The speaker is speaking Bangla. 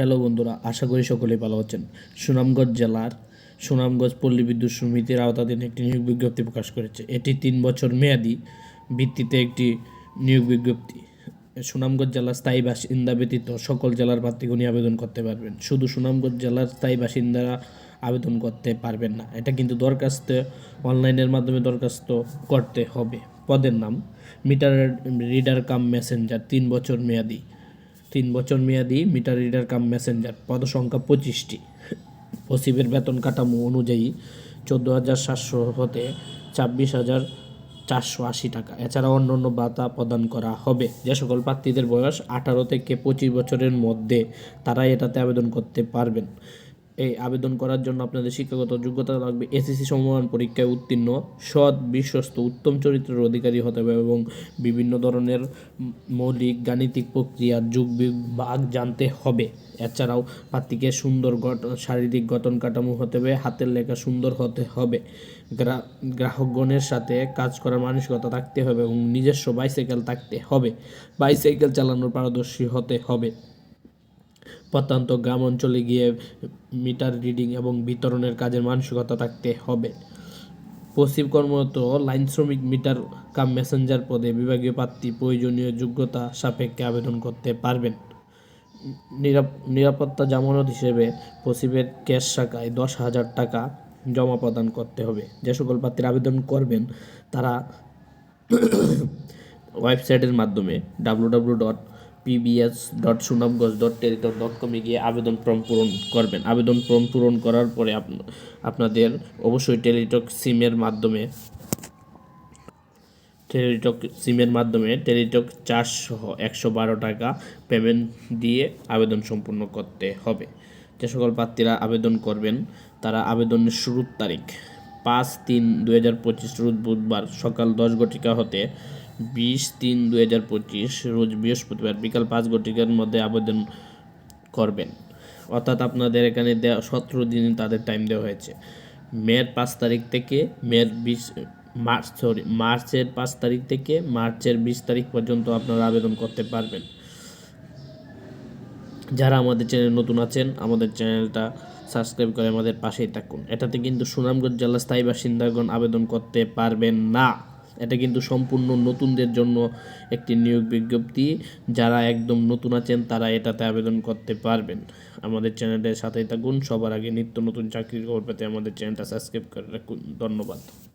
হ্যালো বন্ধুরা, আশা করি সকলেই ভালো আছেন। সুনামগঞ্জ জেলার সুনামগঞ্জ পল্লী বিদ্যুৎ সমিতির আওতাধীন একটি নিয়োগ বিজ্ঞপ্তি প্রকাশ করেছে। এটি তিন বছর মেয়াদি ভিত্তিতে একটি নিয়োগ বিজ্ঞপ্তি। সুনামগঞ্জ জেলার স্থায়ী বাসিন্দা ব্যতীত সকল জেলার প্রার্থীগণই আবেদন করতে পারবেন। শুধু সুনামগঞ্জ জেলার স্থায়ী বাসিন্দারা আবেদন করতে পারবেন না। এটা কিন্তু দরখাস্ত অনলাইনের মাধ্যমে দরখাস্ত করতে হবে। পদের নাম মিটার রিডার কাম মেসেঞ্জার, তিন বছর মেয়াদি। তিন বছর মেয়াদি মিটার রিডার কাম মেসেঞ্জার, পদসংখ্যা পঁচিশটি। ওসিবের বেতন কাঠামো অনুযায়ী চোদ্দ হাজার সাতশো হতে ছাব্বিশ হাজার চারশো আশি টাকা। এছাড়া অন্য ভাতা প্রদান করা হবে। যে সকল প্রার্থীদের বয়স আঠারো থেকে পঁচিশ বছরের মধ্যে তারা এটাতে আবেদন করতে পারবেন। এই আবেদন করার জন্য আপনাদের শিক্ষাগত যোগ্যতা লাগবে। এসএসসি সমমান পরীক্ষায় উত্তীর্ণ, সৎ, বিশ্বস্ত, উত্তম চরিত্রের অধিকারী হতে হবে এবং বিভিন্ন ধরনের মৌলিক গাণিতিক প্রক্রিয়ার যুগ বিভাগ জানতে হবে। এছাড়াও প্রার্থীকে সুন্দর গঠন শারীরিক গঠন কাঠামো হতে হবে, হাতের লেখা সুন্দর হতে হবে। গ্রা- গ্রাহকগণের সাথে কাজ করার মানসিকতা থাকতে হবে এবং নিজস্ব বাইসাইকেল থাকতে হবে। বাইসাইকেল চালানোর পারদর্শী হতে হবে। প্রত্যন্ত গ্রাম অঞ্চলে গিয়ে মিটার রিডিং এবং বিতরণের কাজের মানসিকতা থাকতে হবে। পশ্চিম কর্মরত লাইন শ্রমিক মিটার কাম মেসেঞ্জার পদে বিভাগীয় প্রার্থী প্রয়োজনীয় যোগ্যতা সাপেক্ষে আবেদন করতে পারবেন। নিরাপ- নিরাপত্তা জামানত হিসেবে পসিবের ক্যাশ শাখায় দশ হাজার টাকা জমা প্রদান করতে হবে। যে সকল প্রার্থীর আবেদন করবেন তারা ওয়েবসাইটের মাধ্যমে ডাব্লু ডাব্লু ডট পিবিএস কমে গিয়ে আবেদন ফর্ম পূরণ করবেন। আবেদন ফর্ম পূরণ করার পরে আপনাদের অবশ্যই টেলিটক সিমের মাধ্যমে, টেলিটক সিমের মাধ্যমে টেলিটক চার্জ সহ একশো বারো টাকা পেমেন্ট দিয়ে আবেদন সম্পূর্ণ করতে হবে। যে সকল প্রার্থীরা আবেদন করবেন, তারা আবেদনের শুরুর তারিখ পাঁচ তিন দুই হাজার পঁচিশ রোজ বুধবার সকাল দশ ঘটিকা হতে বিশ তিন দুই হাজার পঁচিশ রোজ বৃহস্পতিবার বিকাল পাঁচ ঘটিকার মধ্যে আবেদন করবেন। অর্থাৎ আপনাদের এখানে দেওয়া সতেরো দিন তাদের টাইম দেওয়া হয়েছে। মের পাঁচ তারিখ থেকে মের বিশ, মার্চ সরি মার্চের পাঁচ তারিখ থেকে মার্চের বিশ তারিখ পর্যন্ত আপনারা আবেদন করতে পারবেন। যারা আমাদের চ্যানেল নতুন আছেন, আমাদের চ্যানেলটা সাবস্ক্রাইব করে আমাদের পাশেই থাকুন। এটাতে কিন্তু সুনামগঞ্জ জেলার স্থায়ী বাসিন্দাগণ আবেদন করতে পারবেন না। এটা কিন্তু সম্পূর্ণ নতুনদের জন্য একটি নিয়োগ বিজ্ঞপ্তি। যারা একদম নতুন আছেন, তারা এটাতে আবেদন করতে পারবেন। আমাদের চ্যানেলের সাথেই থাকুন। সবার আগে নিত্য নতুন চাকরির খবর পেতে আমাদের চ্যানেলটা সাবস্ক্রাইব করে রাখুন। ধন্যবাদ।